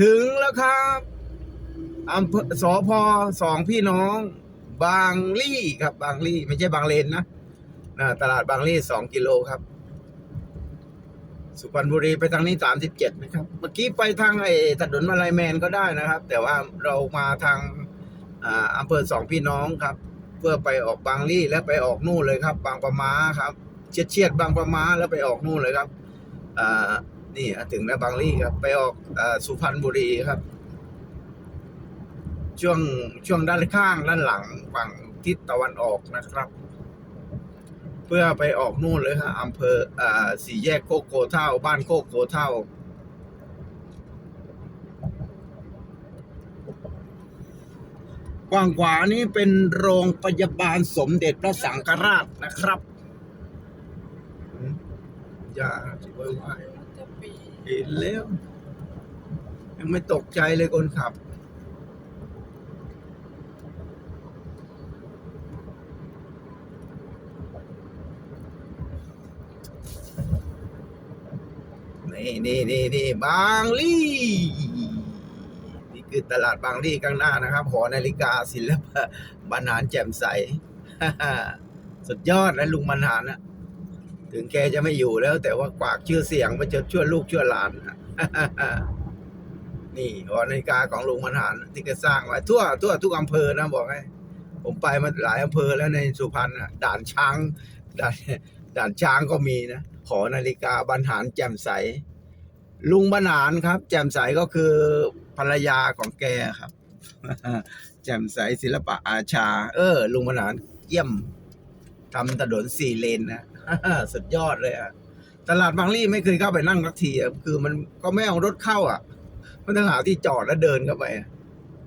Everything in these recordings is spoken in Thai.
ถึงแล้วครับอำเภอสพสองพี่น้อง บางลี่ครับบางลี่ ไม่ใช่บางเลนนะนะตลาดบางลี่สองกิโลครับ สุพรรณบุรีไปทางนี้สามสิบเจ็ดนะครับ เมื่อกี้ไปทางไอ้ถนนมาลายแมนก็ได้นะครับ แต่ว่าเรามาทางอ่าอำเภอสองพี่น้องครับ เพื่อไปออกบางลี่แล้วไปออกนู่นเลยครับ บางปะมาครับเฉียดเฉียดบางปะมาแล้วไปออกนู่นเลยครับอ่า นี่ถึงแล้วบางลี่ครับ ไปออกอสุพรรณบุรีครับ ช่วงช่วงด้านข้างด้านหลังฝั่งทิศตะวันออกนะครับ เพื่อไปออกนู่นเลยฮะอำเภออสี่แยกโคกโกเท่า บ้านโคกโกเท่ากว้างขวานี้เป็นโรงพยาบาลสมเด็จพระสังฆราชนะครับ อย่าสิไว้ไว้ จะปีเห็นแล้วยังไม่ตกใจเลยคนขับ นี่นี่นี่นี่บางลี่นี่คือตลาดบางลี่ข้างหน้านะครับ หอนาฬิกาศิลปะบรรหารแจ่มใส สุดยอดนะลุงบรรหารนะ ถึงแกจะไม่อยู่แล้ว แต่ว่ากวากชื่อเสียงมันจะช่วลูกช่วหลาน นี่หอนาฬิกาของลุงบรรหารที่แกสร้างไว้ทั่วทั่วทุกอำเภอนะบอกให้ผมไปมาหลายอำเภอแล้วในสุพรรณด่านช้างด่านด่านช้างก็มีนะหอนาฬิกาบรรหารแจ่มใส ลุงบรรหารครับ แจ่มใสก็คือภรรยาของแกครับ แจ่มใสศิลปะอาชา เออ ลุงบรรหารเยี่ยมทำถนนสี่เลนนะ สุดยอดเลยอะตลาดบางลี่ไม่เคยเข้าไปนั่งสักทีอะคือมันก็ไม่เอารถเข้าอะ มันต้องหาที่จอดแล้วเดินเข้าไป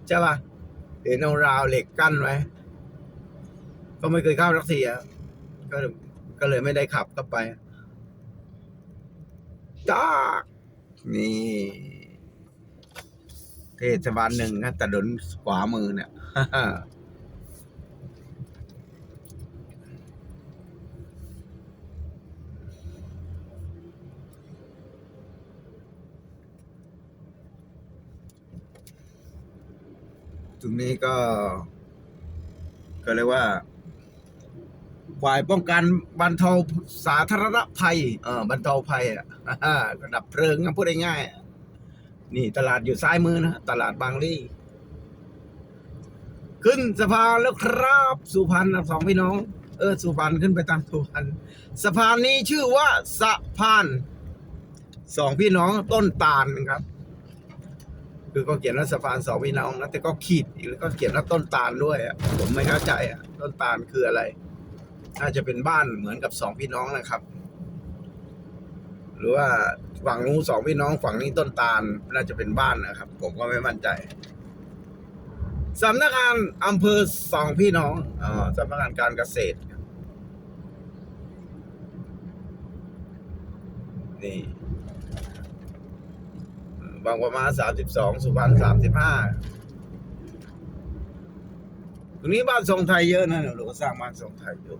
ใช่ป่ะเห็นเอาราวเหล็กกั้นไว้ก็ไม่เคยเข้าสักทีอะก็ก็เลยไม่ได้ขับเข้าไปจ้านี่ เทศบาลหนึ่งนะถนนขวามือเนี่ย ตรงนี้ก็ ก็เรียกว่าฝ่ายป้องกันบรรเทาสาธารณภัย เออบรรเทาภัยอะก็ดับเพลิงนพูดง่ายๆนี่ตลาดอยู่ซ้ายมือนะตลาดบางลี่ ขึ้นสะพานแล้วครับสุพรรณสองพี่น้อง เออ สุพรรณขึ้นไปตามสุพรรณสะพานนี้ชื่อว่าสะพานสองพี่น้องต้นตาลครับ คือก็เขียนว่าสะพานสองพี่น้องนะแต่ก็ขีดแล้วก็เขียนว่าต้นตาลด้วยอะผมไม่เข้าใจอะต้นตาลคืออะไรน่าจะเป็นบ้านเหมือนกับสองพี่น้องนะครับ หรือว่าฝั่งนู้นสองพี่น้องฝั่งนี้ต้นตาลน่าจะเป็นบ้านนะครับ ผมก็ไม่มั่นใจสำนักงานอำเภอสองพี่น้องอ่าสำนักงานการเกษตรนี่ บางประมาณสามสิบสองสุพรรณสามสิบห้าตรงนี้บ้านทรงไทยเยอะนะเราก็สร้างบ้านทรงไทยอยู่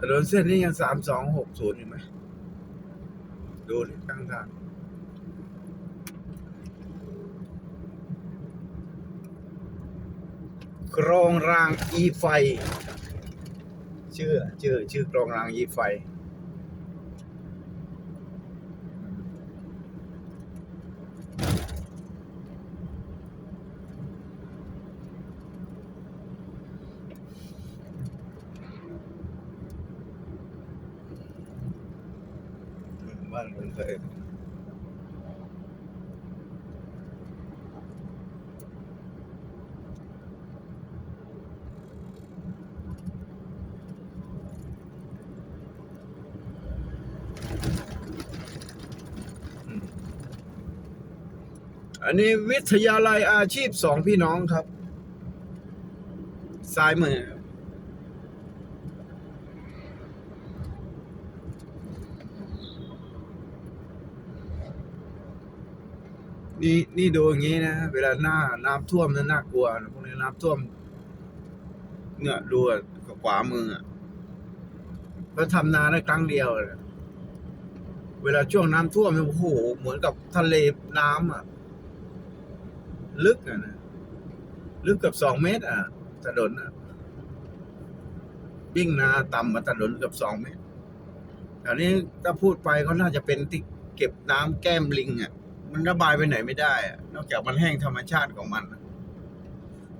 ถนนเส้นนี้ยังสามสองหกศูนย์อยู่ไหม ดูนี่ข้างทาง กรองรางอีไฟ ชื่อชื่อชื่อกรองรางอีไฟ บ้านผมเคย อันนี้วิทยาลัยอาชีพสองพี่น้องครับ ซ้ายมือ นี่นี่ดูอย่างนี้นะ เวลาหน้าน้ำท่วมนั้นน่ากลัวนะพวกนี้น้ำท่วม เนี่ยดูอะขวามืออะก็ทำนาได้ครั้งเดียวเลยเวลาช่วงน้ำท่วมเนี่ยโอ้โห เหมือนกับทะเลน้ำอะ ลึกอะนะลึกเกับสองเมตร อะถนนอะวิ่งนาต่ำมาถนนเกับสองเมตรอันนี้ถ้าพูดไปก็น่าจะเป็นที่เก็บน้ำแก้มลิงอะ มันระบายไปไหนไม่ได้อะนอกจากมันแห้งธรรมชาติของมันอะ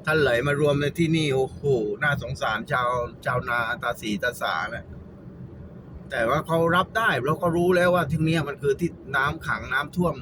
ถ้าไหลมารวมในที่นี่โอ้โหน่าสงสารชาวชาวนาตาสีตาสาแหละแต่ว่าเขารับได้เพราะเขารู้แล้วว่าที่นี้ยมันคือที่น้ำขังน้ำท่วม